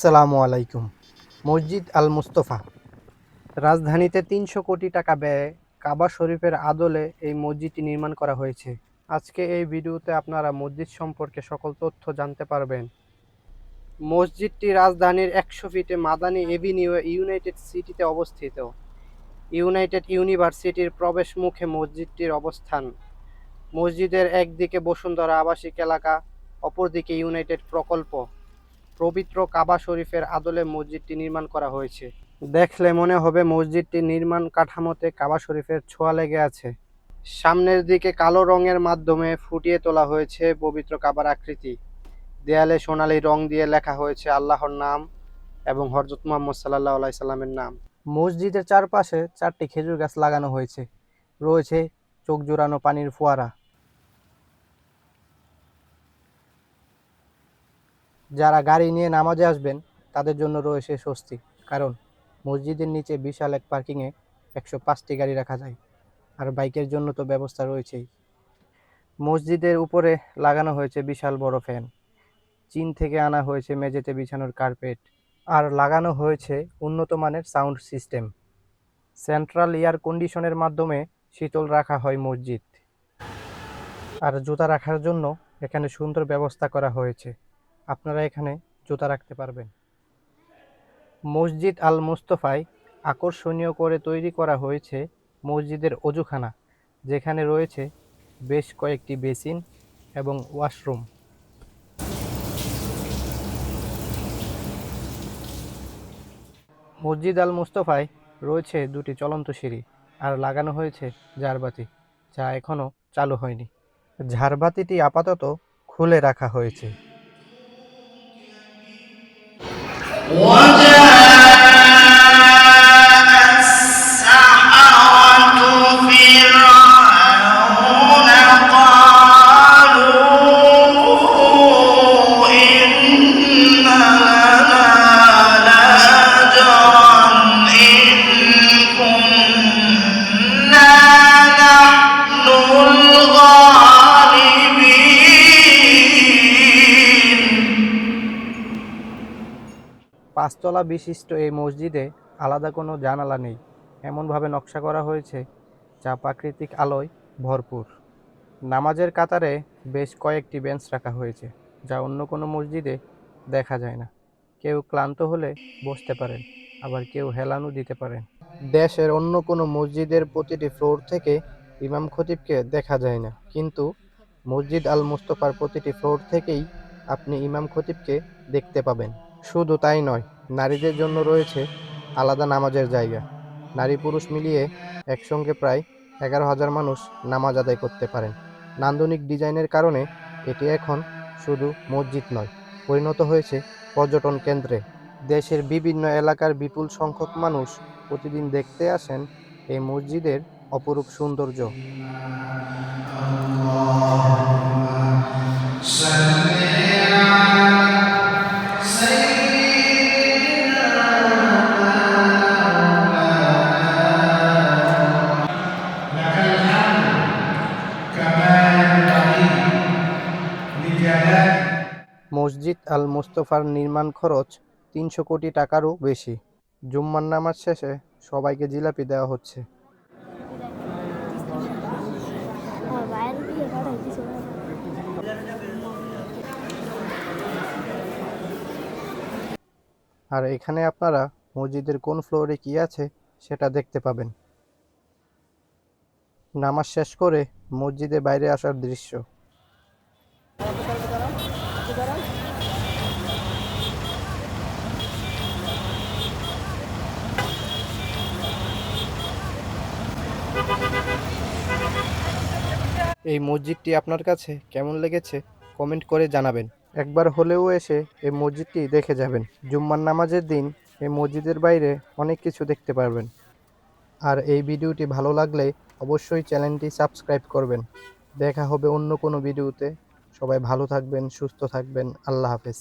আসসালামু আলাইকুম। মসজিদ আল মুস্তফা। রাজধানীতে তিনশো কোটি টাকা ব্যয়ে কাবা শরীফের আদলে এই মসজিদটি নির্মাণ করা হয়েছে। আজকে এই ভিডিওতে আপনারা মসজিদ সম্পর্কে সকল তথ্য জানতে পারবেন। মসজিদটি রাজধানীর একশো ফিটে মাদানী এভিনিউ ইউনাইটেড সিটিতে অবস্থিত। ইউনাইটেড ইউনিভার্সিটির প্রবেশ মুখে মসজিদটির অবস্থান। মসজিদের একদিকে বসুন্ধরা আবাসিক এলাকা, অপরদিকে ইউনাইটেড প্রকল্প। পবিত্র কাবা শরীফের আদলে মসজিদটি নির্মাণ করা হয়েছে। দেখলে মনে হবে মসজিদটির নির্মাণ কাঠামোতে কাবা শরীফের ছোঁয়া লেগে আছে। সামনের দিকে কালো রঙের মাধ্যমে ফুটিয়ে তোলা হয়েছে পবিত্র কাবার আকৃতি। দেয়ালে সোনালী রং দিয়ে লেখা হয়েছে আল্লাহর নাম এবং হরজত মোহাম্মদ সাল্লাহ আলাই সাল্লামের নাম। মসজিদের চারপাশে চারটি খেজুর গাছ লাগানো হয়েছে। রয়েছে চোখ জোড়ানো পানির ফোয়ারা। যারা গাড়ি নিয়ে নামাজে আসবেন, তাদের জন্য রয়েছে স্বস্তি। কারণ মসজিদের নিচে বিশাল এক পার্কিংয়ে একশো পাঁচটি গাড়ি রাখা যায়। আর বাইকের জন্য তো ব্যবস্থা রয়েছেই। মসজিদের উপরে লাগানো হয়েছে বিশাল বড় ফ্যান। চীন থেকে আনা হয়েছে মেঝেতে বিছানোর কার্পেট। আর লাগানো হয়েছে উন্নত মানের সাউন্ড সিস্টেম। সেন্ট্রাল এয়ার কন্ডিশনের মাধ্যমে শীতল রাখা হয় মসজিদ। আর জুতা রাখার জন্য এখানে সুন্দর ব্যবস্থা করা হয়েছে। আপনারা এখানে জুতা রাখতে পারবেন। মসজিদ আল মুস্তফায় আকর্ষণীয় করে তৈরি করা হয়েছে মসজিদের অজুখানা, যেখানে রয়েছে বেশ কয়েকটি বেসিন এবং ওয়াশরুম। মসজিদ আল মুস্তফায় রয়েছে দুটি চলন্ত সিঁড়ি আর লাগানো হয়েছে ঝাড়বাতি, যা এখনও চালু হয়নি। ঝাড়বাতিটি আপাতত খুলে রাখা হয়েছে। What? পাঁচতলা বিশিষ্ট এই মসজিদে আলাদা কোনো জানালা নেই। এমনভাবে নকশা করা হয়েছে যা প্রাকৃতিক আলোয় ভরপুর। নামাজের কাতারে বেশ কয়েকটি বেঞ্চ রাখা হয়েছে, যা অন্য কোনো মসজিদে দেখা যায় না। কেউ ক্লান্ত হলে বসতে পারেন, আবার কেউ হেলানো দিতে পারেন। দেশের অন্য কোনো মসজিদের প্রতিটি ফ্লোর থেকে ইমাম খতিবকে দেখা যায় না, কিন্তু মসজিদ আল মুস্তফার প্রতিটি ফ্লোর থেকেই আপনি ইমাম খতিবকে দেখতে পাবেন। শুধু তাই নয়, নারীদের জন্য রয়েছে আলাদা নামাজের জায়গা। নারী পুরুষ মিলিয়ে একসঙ্গে প্রায় এগারো হাজার মানুষ নামাজ আদায় করতে পারেন। নান্দনিক ডিজাইনের কারণে এটি এখন শুধু মসজিদ নয়, পরিণত হয়েছে পর্যটন কেন্দ্রে। দেশের বিভিন্ন এলাকার বিপুল সংখ্যক মানুষ প্রতিদিন দেখতে আসেন এই মসজিদের অপরূপ সৌন্দর্য। মসজিদ আল মুস্তফার নির্মাণ খরচ তিনশো কোটি টাকারও বেশি। জুম্মার নামাজ শেষে সবাইকে জিলাপি দেওয়া হচ্ছে। আর এখানে আপনারা মসজিদের কোন ফ্লোরে কি আছে সেটা দেখতে পাবেন। নামাজ শেষ করে মসজিদে বাইরে আসার দৃশ্য। এই মসজিদটি আপনার কাছে কেমন লেগেছে? কমেন্ট করে জানাবেন। একবার হলেও এসে এই মসজিদটি দেখে যাবেন। জুম্মার নামাজের দিন এই মসজিদের বাইরে অনেক কিছু দেখতে পারবেন। আর এই ভিডিওটি ভালো লাগলে অবশ্যই চ্যানেলটি সাবস্ক্রাইব করবেন। দেখা হবে অন্য কোনো ভিডিওতে। সবাই ভালো থাকবেন, সুস্থ থাকবেন। আল্লাহ হাফেজ।